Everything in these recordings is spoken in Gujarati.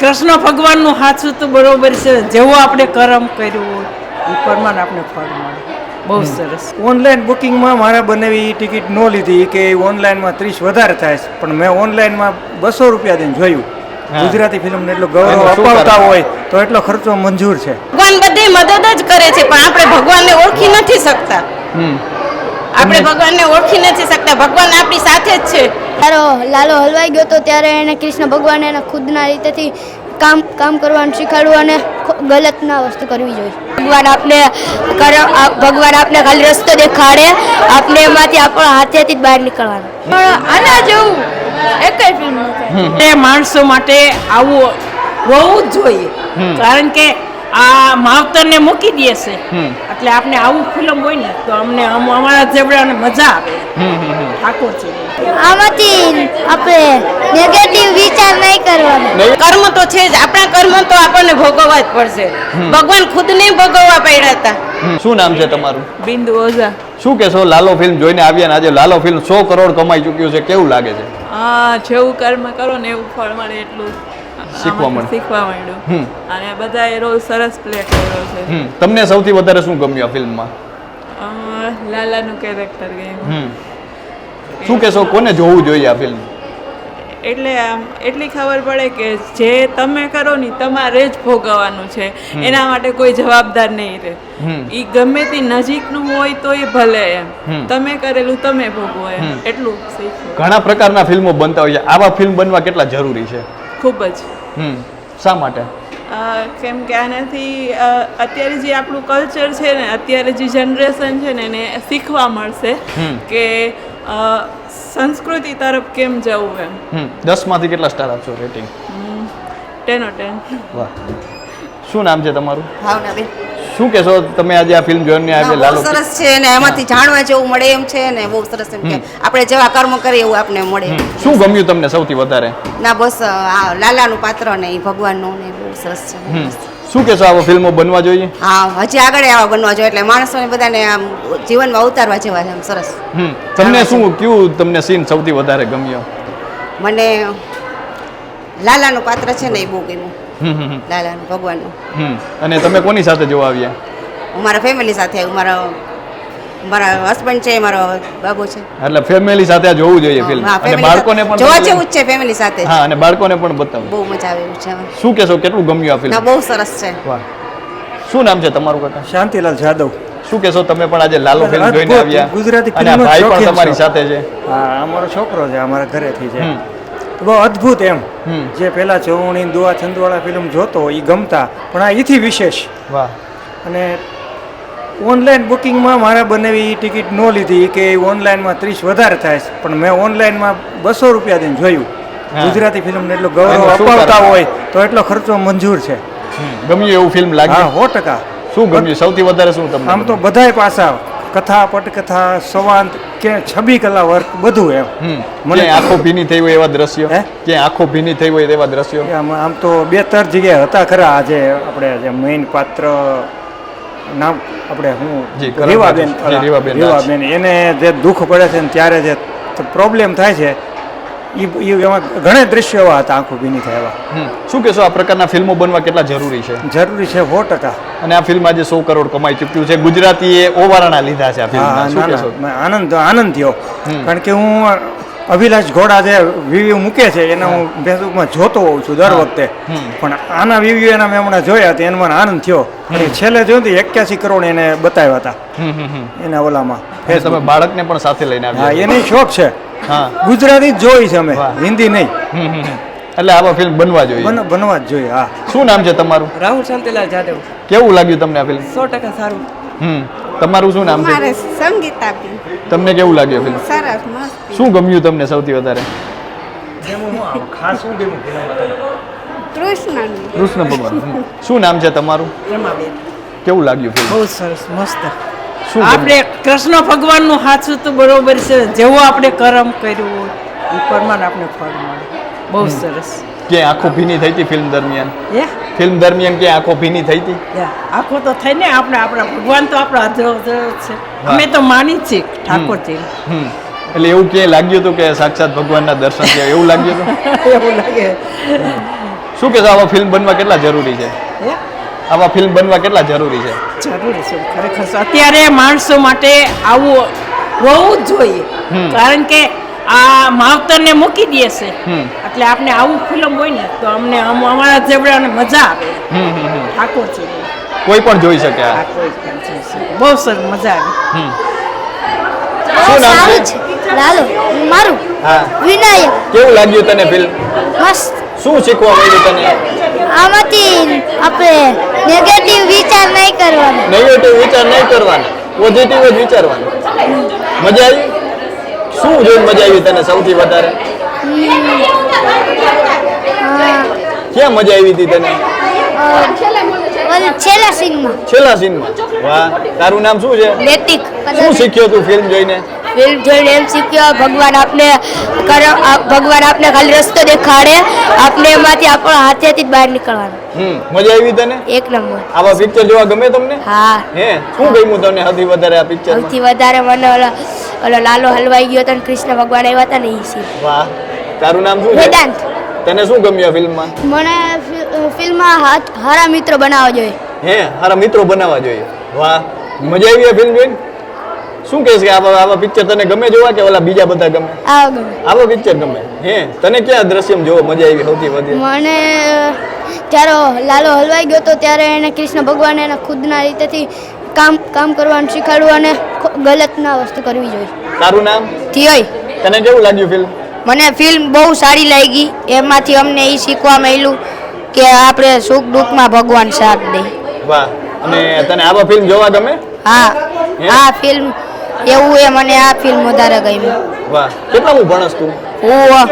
કૃષ્ણ ભગવાનનું હાથું તો બરોબર છે. જેવું આપણે કર્મ કર્યું એ પ્રમાણે આપણે ફળ મળે. બહુ સરસ. ઓનલાઈન બુકિંગમાં મારે બનાવી ટિકિટ ન લીધી કે ઓનલાઈનમાં ત્રીસ વધારે થાય છે. પણ મેં ઓનલાઈનમાં બસો રૂપિયા દઈને જોયું. ગુજરાતી ફિલ્મને એટલો ગૌરવ અપાવતા હોય તો એટલો ખર્ચો મંજૂર છે. ભગવાન બધી મદદ જ કરે છે પણ આપણે ભગવાનને ઓળખી નથી શકતા. હમ. આપણે ભગવાનને ઓળખી નથી શકતા. ભગવાન આપણી સાથે જ છે. તારો લાલો હલવાઈ ગયો તો ત્યારે એને કૃષ્ણ ભગવાન એને ખુદના રીતેથી કામ કામ કરવાનું શીખવાડવું અને ગલત ના વસ્તુ કરવી જોઈએ. ભગવાન આપને કર- ભગવાન આપને ખાલી રસ્તો દેખાડે. આપને એમાંથી આપણા હાથેથી જ બહાર નીકળવાનું. પણ આના જેવું એક ફિલ્મ નથી. માણસો માટે આવું હોવું જ જોઈએ. કારણ કે આ માવતરને મૂકી દે છે. એટલે આપણે આવું ફિલ્મ હોય ને તો અમને અમારા જેવડાને મજા આવે. ઠાકોર હમ. આમાંથી આપણે નેગેટિવ વિચાર નહીં કરવાનો. કર્મ તો છે જ. આપણા કર્મ તો આપણને ભોગવવા જ પડશે. ભગવાન ખુદને ભોગવવા પડ્યા હતા. શું નામ છે તમારું? બિંદુ ઓઝા. શું કહેશો લાલો ફિલ્મ જોઈને આવ્યા ને આજે લાલો ફિલ્મ સો કરોડ કમાઈ ચૂક્યું છે કેવું લાગે છે? આ જેવું કર્મ કરો ને એવું ફળ મળે એટલું. શીખવા મળ્યું શીખવા મળ્યું. અને એ રોલ સરસ પ્લે કર્યો છે. તમને સૌથી વધારે શું ગમ્યું આ ફિલ્મમાં? લાલાનું કેરેક્ટર ગમ્યું શું કહેશો કોને જોવું જોઈએ આ ફિલ્મ એટલે આમ એટલી ખબર પડે કે જે તમે કરો ને તમારે જ ભોગવવાનું છે. એના માટે કોઈ જવાબદાર નહીં રહે. એ ગમે તે નજીકનું હોય તો એ ભલે એમ. તમે કરેલું તમે ભોગવો એમ. એટલું ઘણા પ્રકારના ફિલ્મો બનતા હોય છે. આવા ફિલ્મ બનવા કેટલા જરૂરી છે? ખૂબ જ. હમ. શા માટે? કેમ કે આનાથી અત્યારે જે આપણું કલ્ચર છે ને અત્યારે જે જનરેશન છે ને એને શીખવા મળશે. કે સંસ્કૃતિ તરફ કેમ જવું એમ. હમ. દસમાંથી કેટલા સ્ટાર આપશો રેટિંગ ટેન ઓ ટેન. વાહ. શું નામ છે તમારું? ભાવનાબેન શું કહેશો? તમે આજે આ ફિલ્મ જોઈને આવી લાલો સરસ છે ને એમાંથી જાણવા જેવું મળે એમ છે ને બહુ સરસ એમ કે આપણે જેવા કર્મ કરીએ એવું આપણે મળે. શું ગમ્યું તમને સૌથી વધારે? ના બસ આ લાલાનું પાત્ર ને એ ભગવાનનું ને બહુ સરસ છે. શું કહેશો આવો ફિલ્મો બનવા જોઈએ? હા હજી આગળ આવા બનવા જોઈએ એટલે માણસોને બધાને આમ જીવનમાં ઉતારવા જેવા છે આમ સરસ. તમને શું કયું તમને સીન સૌથી વધારે ગમ્યો? મને લાલાનું પાત્ર છે ને એ બહુ ગમ્યું. લાલાનું ભગવાનનું. અને તમે કોની સાથે જોવા આવ્યા? હું મારા ફેમિલી સાથે આવ્યું મારા મારા હસબન્ડ છે મારો બાબુ છે. એટલે ફેમિલી સાથે જોવું જોઈએ ફિલ્મ અને બાળકોને પણ જોવા જેવું છે ફેમિલી સાથે. હા અને બાળકોને પણ બતાવો. બહુ મજા આવે એવું છે શું કહેશો કેટલું ગમ્યું આ ફિલ્મ બહુ સરસ છે. વાહ. શું નામ છે તમારું કાકા? શાંતિલાલ જાદવ. શું કહેશો તમે પણ આજે લાલો ફિલ્મ જોઈને આવ્યા. ગુજરાતી અને ભાઈ પણ તમારી સાથે છે. હા અમારો છોકરો છે અમારા ઘરેથી છે. બહુ અદ્ભુત એમ. જે પેલા ચૌણી દુઆ છંદવાળા ફિલ્મ જોતો એ ગમતા. પણ આ એથી વિશેષ. વાહ. અને ઓનલાઈન બુકિંગમાં મારે બનાવી ટિકિટ ન લીધી કે ઓનલાઈનમાં ત્રીસ વધારે થાય પણ મેં ઓનલાઈનમાં બસો રૂપિયા દઈને જોયું. ગુજરાતી ફિલ્મને એટલો ગૌરવ અપાવતા હોય તો એટલો ખર્ચો મંજૂર છે. ગમ્યું એવું ફિલ્મ લાગે સો ટકા. શું ગમ્યું? સૌથી વધારે શું તમને આમ તો બધાય પાસા કથા પટકથા સંવાદ કે છબી કલા વર્ક બધું એમ. મને- આખો ભીની થઈ હોય એવા દ્રશ્યો? કે આંખો ભીની થઈ હોય એવા દ્રશ્યો? આમ તો બે ત્રણ જગ્યાએ હતા ખરા આજે આપણે જે મેઇન પાત્ર નામ આપણે હું રેવાબેન. રીવાબેન. એને જે દુઃખ પડે છે ને ત્યારે જે પ્રોબ્લેમ થાય છે એ એમાં ઘણા દ્રશ્યો એવા હતા આંખો ભીની થાય એવા. શું કહેશો આ પ્રકારના ફિલ્મો બનવા કેટલા જરૂરી છે? જરૂરી છે સો ટકા અને આ ફિલ્મ આજે સો કરોડ કમાઈ ચૂક્યું છે. ગુજરાતીએ ઓવારણા લીધા છે આ ના આનંદ આનંદ થયો કારણ કે હું અભિલાષ ઘોડા જે રિવ્યુ મૂકે છે એને હું ફેસબુકમાં જોતો હોઉં છું દર વખતે. પણ આના રિવ્યુ એના મેં હમણાં જોયા હતા એને મને આનંદ થયો. અને છેલ્લે જોયું તો એક્યાસી કરોડ એને બતાવ્યા હતા. એના ઓલામાં. તમે બાળકને પણ સાથે લઈને આવ્યા એને શોખ છે. ગુજરાતી જ જોઈ છે અમે. હિન્દી નહીં. એટલે આવા ફિલ્મ બનવા જોઈએ. બનવા જ જોઈએ હા. શું નામ છે તમારું? રાહુલ શાંતિલાલ જાદવ. કેવું લાગ્યું તમને આ ફિલ્મ સો ટકા સારું. હમ તમારું શું નામ છે? સંગીતા તમને કેવું લાગ્યું ફિલ્મ સરસ મસ્ત શું ગમ્યું તમને સૌથી વધારે? ખાસ શું કૃષ્ણ કૃષ્ણ ભગવાન. શું નામ છે તમારું? કેવું લાગ્યું ફિલ્મ બહુ સરસ મસ્ત. આપણે કૃષ્ણ ભગવાનનું હાથું તો બરોબર છે. જેવું આપણે કર્મ કર્યું એ પ્રમાણે આપણે ફળ મળે. બહુ સરસ. કે આંખો ભીની થઈ હતી ફિલ્મ દરમિયાન? ફિલ્મ દરમિયાન કે આંખો ભીની થઈ હતી? આખો તો થઈ ને આપણે આપણા ભગવાન તો આપણા હાથે છે. અમે તો માની છીએ ઠાકોરજી. એટલે એવું કે લાગ્યું હતું કે સાક્ષાત ભગવાનના દર્શન થયા એવું લાગ્યું હતું? એવું લાગે. શું કે આવા ફિલ્મ બનવા કેટલા જરૂરી છે? હે આવા ફિલ્મ બનવા કેટલા જરૂરી છે? જરૂરી છે ખરેખર અત્યારે માણસો માટે આવું હોવું જ જોઈએ. હમ. કારણ કે આ માવતરને મૂકી દે છે. હમ. એટલે આપણે આવું ફિલ્મ હોય ને તો અમને અમ- અમારા જેવડાને મજા આવે. હમ હમ હમ. છે. કોઈ પણ જોઈ શકે. બહુ સરસ મજા આવે. હમ. શું નામ છે? છે. લાલો મારું હા. વિનાયક. કેવું લાગ્યું તને ફિલ્મ મસ્ત. શું શીખવા મળ્યું તને? આમાંથી આપણે નેગેટિવ વિચાર નહીં કરવાનો. નેગેટિવ વિચાર નહીં કરવાના. પોઝિટિવ જ વિચારવાનું. મજા આવી? શું જોઈને મજા આવી તને સૌથી વધારે? ક્યાં મજા આવી હતી તને? છેલ્લા સીનમાં. છેલ્લા સીનમાં. વાહ. તારું નામ શું છે? લેતિક શું શીખ્યો તું ફિલ્મ જોઈને? ફિલ્મ જોઈને એમ શીખ્યો ભગવાન આપને કરો ભગવાન આપને ખાલી રસ્તો દેખાડે. આપને એમાંથી આપણા હાથેથી જ બહાર નીકળવાનું. હમ મજા આવી તને? એક નંબર. આવા પિક્ચર જોવા ગમે તમને? હા. હે શું ગમ્યું તમને સૌથી વધારે આ પિક્ચર સૌથી વધારે મને ઓલો ઓલો લાલો હલવાઈ ગયો હતો ને કૃષ્ણ ભગવાન આવ્યા હતા ને એ વાહ તારું નામ શું છે? વેદાંત. તને શું ગમ્યું ફિલ્મમાં? મને ફિલ્મમાં હાથ હારા મિત્ર બનાવવા જોઈએ. હે મારા મિત્રો બનાવવા જોઈએ. વાહ મજા આવી ફિલ્મ જોઈને? શું કહેશ કે આવા આવા પિક્ચર તને ગમે જોવા કે ઓલા બીજા બધા ગમે? આવા પિક્ચર ગમે? હે? તને ક્યાં દ્રશ્યમ જોવો મજા આવી સૌથી વધુ? મને જ્યારે લાલો હલવાઈ ગયો તો ત્યારે એને કૃષ્ણ ભગવાન એના ખુદના રીતેથી કામ કામ કરવાનું શીખવાડવું અને ગલત ના વસ્તુ કરવી જોઈએ તારું નામ? થિયોય તને કેવું લાગ્યું ફિલ્મ મને ફિલ્મ બહુ સારી લાગી. એમાંથી અમને એ શીખવા મળ્યું કે આપણે સુખ દુઃખમાં ભગવાન સાથ દે. વાહ. અને તને આવા ફિલ્મ જોવા ગમે? હા. હા? આ ફિલ્મ એવું એ મને આ ફિલ્મ વધારે ગમી વાહ. કેટલામું ભણસ તું? હું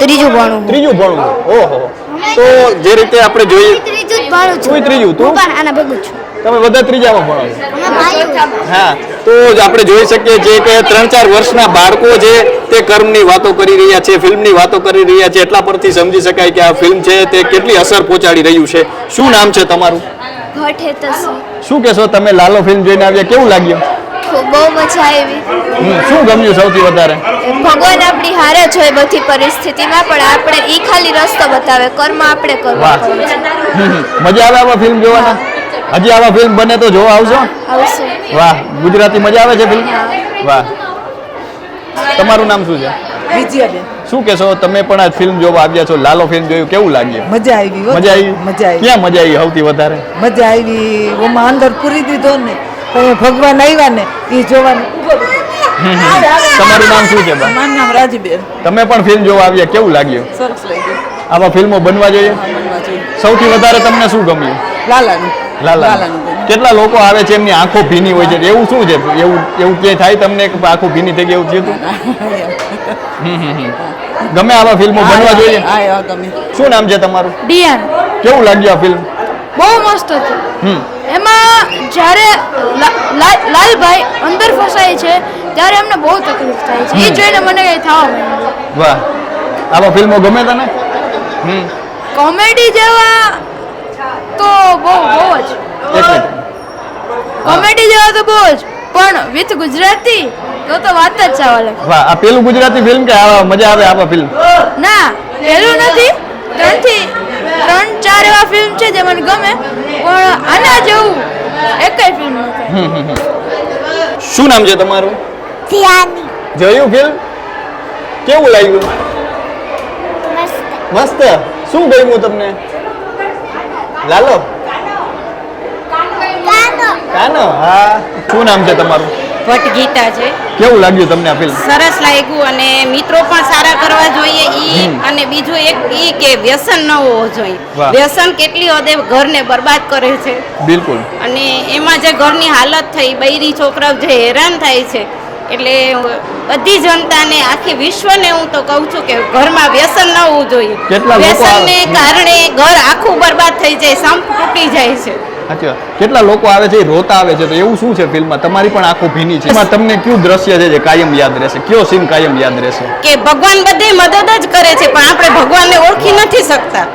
ત્રીજું ભણું ત્રીજું ભણું ઓહો. તો જે રીતે આપણે જોઈએ ત્રીજું ભણું છું. ત્રીજું, તું? પણ આના ભેગું છું. તમે બધા ત્રીજામાં ભણો. હા. તો જ આપણે જોઈ શકીએ છીએ કે ત્રણ ચાર વર્ષના બાળકો છે તે કર્મની વાતો કરી રહ્યા છે ફિલ્મની વાતો કરી રહ્યા છે એટલા પરથી સમજી શકાય કે આ ફિલ્મ છે તે કેટલી અસર પહોંચાડી રહ્યું છે. શું નામ છે તમારું? શું કહેશો તમે? લાલો ફિલ્મ જોઈને આવ્યા. કેવું લાગ્યું? ખૂબ બહુ મજા આવી. શું ગમ્યું સૌથી વધારે? ભગવાન આપણી હારે જ હોય બધી પરિસ્થિતિમાં પણ આપણે ઈ ખાલી રસ્તો બતાવે કર્મ આપણે કરવું. મજા આવે આવા ફિલ્મ જોવાના? હજી આવા ફિલ્મ બને તો જોવા આવશો? આવશે. વાહ ગુજરાતી મજા આવે છે ફિલ્મ વાહ. તમારું નામ શું છે? વિજયાબેન શું કહેશો તમે પણ આ ફિલ્મ જોવા આવ્યા છો? લાલો ફિલ્મ જોયું કેવું લાગ્યું? મજા આવી. મજા આવી? મજા આવી. ક્યાં મજા આવી સૌથી વધારે? મજા આવી. ઓમાં અંદર પૂરી દીધો ને. તો એ ભગવાન આવ્યા ને એ જોવાનું. તમારું નામ શું છે મારું નામ રાજીબેન. તમે પણ ફિલ્મ જોવા આવ્યા કેવું લાગ્યું? સરસ લાગ્યું. આવા ફિલ્મો બનવા જોઈએ? સૌથી વધારે તમને શું ગમ્યું? લાલાનું. લાલાનું. કેટલા લોકો આવે છે એમની આંખો ભીની હોય છે? એવું શું છે? એવું એવું કે થાય તમને કે આંખો ભીની થઈ ગઈ એવું થયું. ગમે આવા ફિલ્મો બનવા જોઈએ? હા એવા ગમે. શું નામ છે તમારું? ડિયાન. કેવું લાગ્યું આ ફિલ્મ બહુ મસ્ત હતું. હમ. એમાં જ્યારે લાલભાઈ અંદર ફસાય છે ત્યારે એમને બહુ તકલીફ થાય છે. એ જોઈને મને કઈ થવા માંડ્યું વાહ. આવા ફિલ્મો ગમે તને? કોમેડી જેવા તો બહુ બહુ જ. કોમેડી જેવા તો બહુ જ. પણ વિથ ગુજરાતી તો તો વાત જ અલગ વાહ આ પેલું ગુજરાતી ફિલ્મ કે આવા મજા આવે આવા ફિલ્મ? ના પેલું નથી. ત્રણથી ત્રણ ચાર એવા ફિલ્મ છે જે મને ગમે. પણ આના જેવું એકય ફિલ્મ નથી હમ, હમ, હમ. શું નામ છે તમારું? જોયું ફિલ્મ કેવું લાગ્યું? મસ્ત. શું ગમ્યું તમને? લાલો? કાનો? હા. શું નામ છે તમારું? ભટ્ટ ગીતા છે. કેવું લાગ્યું તમને આ ફિલ્મ સરસ લાગ્યું અને મિત્રો પણ સારા કરવા જોઈએ ઈ અને બીજું એક ઈ કે વ્યસન ન હોવો જોઈએ. વ્યસન કેટલી હદે ઘરને બરબાદ કરે છે. બિલકુલ. અને એમાં જે ઘરની હાલત થઈ બૈરી છોકરાઓ જે હેરાન થાય છે એટલે બધી જનતાને આખી વિશ્વને હું તો કહું છું કે ઘરમાં વ્યસન ન હોવું જોઈએ? વ્યસનને કારણે ઘર આખું બરબાદ થઈ જાય સંપ તૂટી જાય છે. સાચી વાત. કેટલા લોકો આવે છે એ રોતા આવે છે. તો એવું શું છે ફિલ્મમાં? તમારી પણ આંખો ભીની છે. એમાં તમને કયું દ્રશ્ય છે જે કાયમ યાદ રહેશે? કયો સીન કાયમ યાદ રહેશે? કે ભગવાન બધી મદદ જ કરે છે પણ આપણે ભગવાનને ઓળખી નથી શકતા.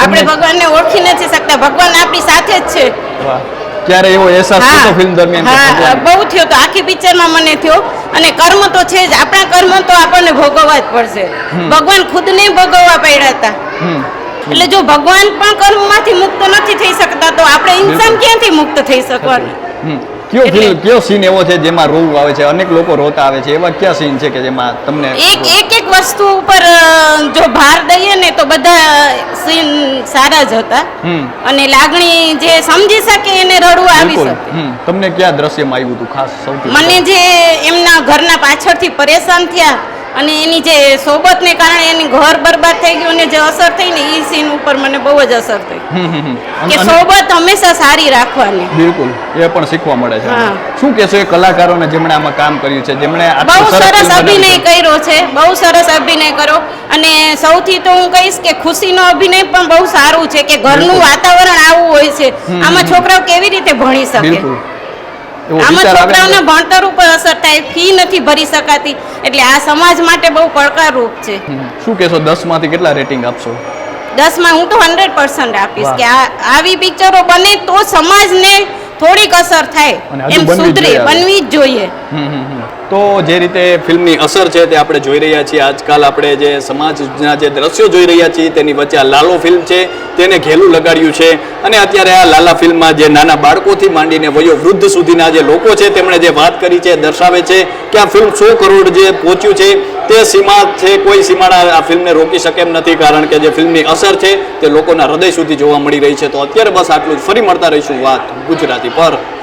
આપણે ભગવાનને ઓળખી નથી શકતા. ભગવાન આપણી સાથે જ છે. વાહ. ક્યારે એવો અહેસાસ થતો ફિલ્મ દરમિયાન બહુ થયો તો આખી પિક્ચરમાં મને થયો. અને કર્મ તો છે જ. આપણા કર્મ તો આપણને ભોગવવા જ પડશે. ભગવાન ખુદ ને ભોગવવા પડ્યા હતા. એટલે જો ભગવાન પણ કર્મમાંથી મુક્ત નથી થઈ શકતા તો આપણે ઇન્સાન ક્યાંથી મુક્ત થઈ શકવાનું? કયો ફિલ્મ કયો સીન એવો છે જેમાં રોવું આવે છે? અનેક લોકો રોતા આવે છે. એવા કયા સીન છે કે જેમાં તમને એક એક એક વસ્તુ ઉપર જો ભાર દઈએ ને તો બધા સીન સારા જ હતા. અને લાગણી જે સમજી શકે એને રડવું આવી શકે. તમને કયા દ્રશ્યમાં આવ્યું હતું? ખાસ સૌથી મને જે એમના ઘરના પાછળથી પરેશાન થયા અને એની જે સોબતને કારણે એની ઘર બરબાદ થઈ ગયું અને જે અસર થઈ ને એ સીન ઉપર મને બહુ જ અસર થઈ. કે સોબત હંમેશા સારી રાખવાની. બિલકુલ. એ પણ શીખવા મળે છે. હા. શું કહેશો એ કલાકારોને જેમણે આમાં કામ કર્યું છે? જેમણે બહુ સરસ અભિનય કર્યો છે. બહુ સરસ અભિનય કર્યો. અને સૌથી તો હું કહીશ કે ખુશીનો અભિનય પણ બહુ સારું છે કે ઘરનું વાતાવરણ આવું હોય છે. આમાં છોકરાઓ કેવી રીતે ભણી શકે? આમાં છોકરાઓના ભણતર ઉપર અસર થાય ફી નથી ભરી શકાતી. એટલે આ સમાજ માટે બહુ પડકારરૂપ છે. શું કહેશો દસમાંથી કેટલા રેટિંગ આપશો? દસમાં હું તો હંડ્રેડ પર્સન્ટ આપીશ કે આ આવી પિક્ચરો બને તો સમાજને થોડીક અસર થાય. એમ સુધરે બનવી જ જોઈએ. તો જે રીતે ફિલ્મની અસર છે તે આપણે જોઈ રહ્યા છીએ. આજકાલ આપણે જે સમાજના જે દ્રશ્યો જોઈ રહ્યા છીએ, તેની વચ્ચે આ લાલો ફિલ્મ છે, તેને ઘેલું લગાડ્યું છે. અને અત્યારે આ લાલા ફિલ્મમાં જે નાના બાળકોથી માંડીને વયો વૃદ્ધ સુધીના જે લોકો છે, તેમણે જે વાત કરી છે દર્શાવે છે કે આ ફિલ્મ સો કરોડ જે પહોંચ્યું છે, તે સીમા છે, કોઈ સીમાડા આ ફિલ્મને રોકી શકે એમ નથી. કારણ કે જે ફિલ્મની અસર છે, તે લોકોના હૃદય સુધી જોવા મળી રહી છે. તો અત્યારે બસ આટલું જ. ફરી મળતા રહીશું વાત ગુજરાતી પર.